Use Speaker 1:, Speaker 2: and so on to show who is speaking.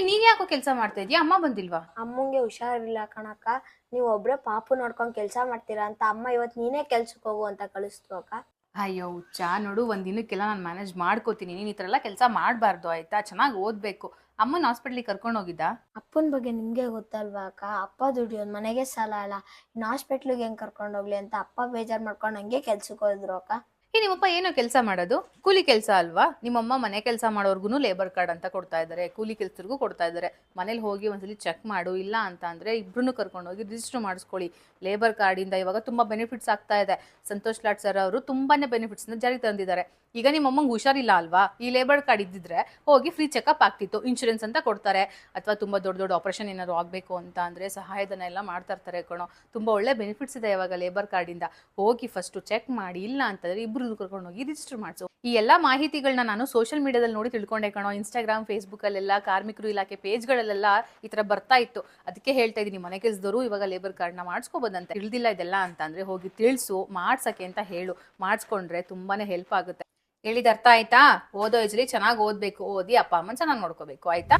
Speaker 1: ನೀನ್ ಯಾಕೋ ಕೆಲಸ ಮಾಡ್ತಾ ಇದೀಯ? ಅಮ್ಮ ಬಂದಿಲ್ವಾ?
Speaker 2: ಅಮ್ಮಂಗೆ ಹುಷಾರಿಲ್ಲ ಕಣಕ್ಕ. ನೀವು ಒಬ್ರೇ ಪಾಪ ನೋಡ್ಕೊಂಡ್ ಕೆಲಸ ಮಾಡ್ತೀರಾ ಅಂತ ಅಮ್ಮ ಇವತ್ತು ನೀನೇ ಕೆಲ್ಸಕ್ಕೆ ಹೋಗು ಅಂತ ಕಳಿಸ್ತು ಅಕ್ಕ.
Speaker 1: ಅಯ್ಯೋ ಹುಚ್ಚ. ನೋಡು ಒಂದ್ ದಿನಕ್ಕೆಲ್ಲ ನಾನು ಮ್ಯಾನೇಜ್ ಮಾಡ್ಕೋತೀನಿ. ನೀನ್ ಈ ಥರ ಎಲ್ಲ ಕೆಲಸ ಮಾಡಬಾರ್ದು ಆಯ್ತಾ? ಚೆನ್ನಾಗಿ ಓದ್ಬೇಕು. ಅಮ್ಮನ ಹಾಸ್ಪಿಟ್ಲಿಗೆ ಕರ್ಕೊಂಡು ಹೋಗಿದ್ದ?
Speaker 2: ಅಪ್ಪನ ಬಗ್ಗೆ ನಿಮ್ಗೆ ಗೊತ್ತಲ್ವಾ ಅಕ್ಕ? ಅಪ್ಪ ದುಡಿಯೋದು ಮನೆಗೆ ಸಾಲ ಅಲ್ಲ. ಇನ್ನು ಹಾಸ್ಪಿಟ್ಲಿಗೆ ಹೆಂಗ್ ಕರ್ಕೊಂಡು ಹೋಗ್ಲಿ ಅಂತ ಅಪ್ಪ ಬೇಜಾರ್ ಮಾಡ್ಕೊಂಡು ಹಂಗೆ ಕೆಲ್ಸಕ್ಕೆ ಹೋದ್ರು ಅಕ್ಕ.
Speaker 1: ಏ, ನಿಮ್ಮಪ್ಪ ಏನೋ ಕೆಲಸ ಮಾಡೋದು? ಕೂಲಿ ಕೆಲಸ ಅಲ್ವಾ? ನಿಮ್ಮಮ್ಮ ಮನೆ ಕೆಲಸ ಮಾಡೋರ್ಗು ಲೇಬರ್ ಕಾರ್ಡ್ ಅಂತ ಕೊಡ್ತಾ ಇದ್ದಾರೆ. ಕೂಲಿ ಕೆಲಸರಿಗೂ ಕೊಡ್ತಾ ಇದ್ದಾರೆ. ಮನೇಲಿ ಹೋಗಿ ಒಂದ್ಸಲಿ ಚೆಕ್ ಮಾಡು, ಇಲ್ಲ ಅಂತ ಅಂದ್ರೆ ಕರ್ಕೊಂಡು ಹೋಗಿ ರಿಜಿಸ್ಟರ್ ಮಾಡಿಸ್ಕೊಳ್ಳಿ. ಲೇಬರ್ ಕಾರ್ಡಿಂದ ಇವಾಗ ತುಂಬಾ ಬೆನಿಫಿಟ್ಸ್ ಆಗ್ತಾ ಇದೆ. ಸಂತೋಷ್ ಲಾಟ್ ಸರ್ ಅವರು ತುಂಬಾನೇ ಬೆನಿಫಿಟ್ಸ್ ಜಾರಿ ತಂದಿದ್ದಾರೆ. ಈಗ ನಿಮ್ಮ ಅಮ್ಮಂಗೆ ಹುಷಾರಿಲ್ಲ ಅಲ್ವಾ? ಈ ಲೇಬರ್ ಕಾರ್ಡ್ ಇದ್ದಿದ್ರೆ ಹೋಗಿ ಫ್ರೀ ಚೆಕಪ್ ಆಗ್ತಿತ್ತು ಇನ್ಶೂರೆನ್ಸ್ ಅಂತ ಕೊಡ್ತಾರೆ. ಅಥವಾ ತುಂಬಾ ದೊಡ್ಡ ದೊಡ್ಡ ಆಪರೇಷನ್ ಏನಾದ್ರು ಆಗಬೇಕು ಅಂತ ಅಂದ್ರೆ ಸಹಾಯಧನ ಎಲ್ಲ ಮಾಡ್ತಾ ಇರ್ತಾರೆ ಕಣೋ. ತುಂಬಾ ಒಳ್ಳೆ ಬೆನಿಫಿಟ್ಸ್ ಇದೆ ಇವಾಗ ಲೇಬರ್ ಕಾರ್ಡಿಂದ ಹೋಗಿ ಫಸ್ಟ್ ಚೆಕ್ ಮಾಡಿ, ಇಲ್ಲ ಅಂತಂದ್ರೆ ಇಬ್ರು ಕರ್ಕೊಂಡು ಹೋಗಿ ರಿಜಿಸ್ಟರ್ ಮಾಡಿಸು. ಈ ಎಲ್ಲ ಮಾಹಿತಿಗಳನ್ನ ನಾನು ಸೋಷಿಯಲ್ ಮೀಡಿಯಾದಲ್ಲಿ ನೋಡಿ ತಿಳ್ಕೊಂಡೆ ಕಣೋ. ಇನ್ಸ್ಟಾಗ್ರಾಮ್ ಫೇಸ್ಬುಕ್ ಅಲ್ಲೆಲ್ಲ ಕಾರ್ಮಿಕರು ಇಲಾಖೆ ಪೇಜ್ಗಳಲ್ಲೆಲ್ಲ ಈ ತರ ಬರ್ತಾ ಇತ್ತು. ಅದಕ್ಕೆ ಹೇಳ್ತಾ ಇದ್ದೀನಿ ಮನೆ ಕೆಲಸದವರು ಇವಾಗ ಲೇಬರ್ ಕಾರ್ಡ್ನ ಮಾಡಿಸ್ಕೋಬೋದಂತೆ. ತಿಳಿದಿಲ್ಲ ಇದೆಲ್ಲ ಅಂತಂದ್ರೆ ಹೋಗಿ ತಿಳಿಸು, ಮಾಡ್ಸಕ್ಕೆ ಅಂತ ಹೇಳು. ಮಾಡಿಸ್ಕೊಂಡ್ರೆ ತುಂಬಾನೇ ಹೆಲ್ಪ್ ಆಗುತ್ತೆ. ಹೇಳಿದ ಅರ್ಥ ಆಯ್ತಾ? ಓದೋ ಇಜ್ರಿ ಚೆನ್ನಾಗಿ ಓದ್ಬೇಕು. ಓದಿ ಅಪ್ಪ, ಅಮ್ಮನ ಚೆನ್ನಾಗಿ ನೋಡ್ಕೋಬೇಕು. ಆಯ್ತಾ?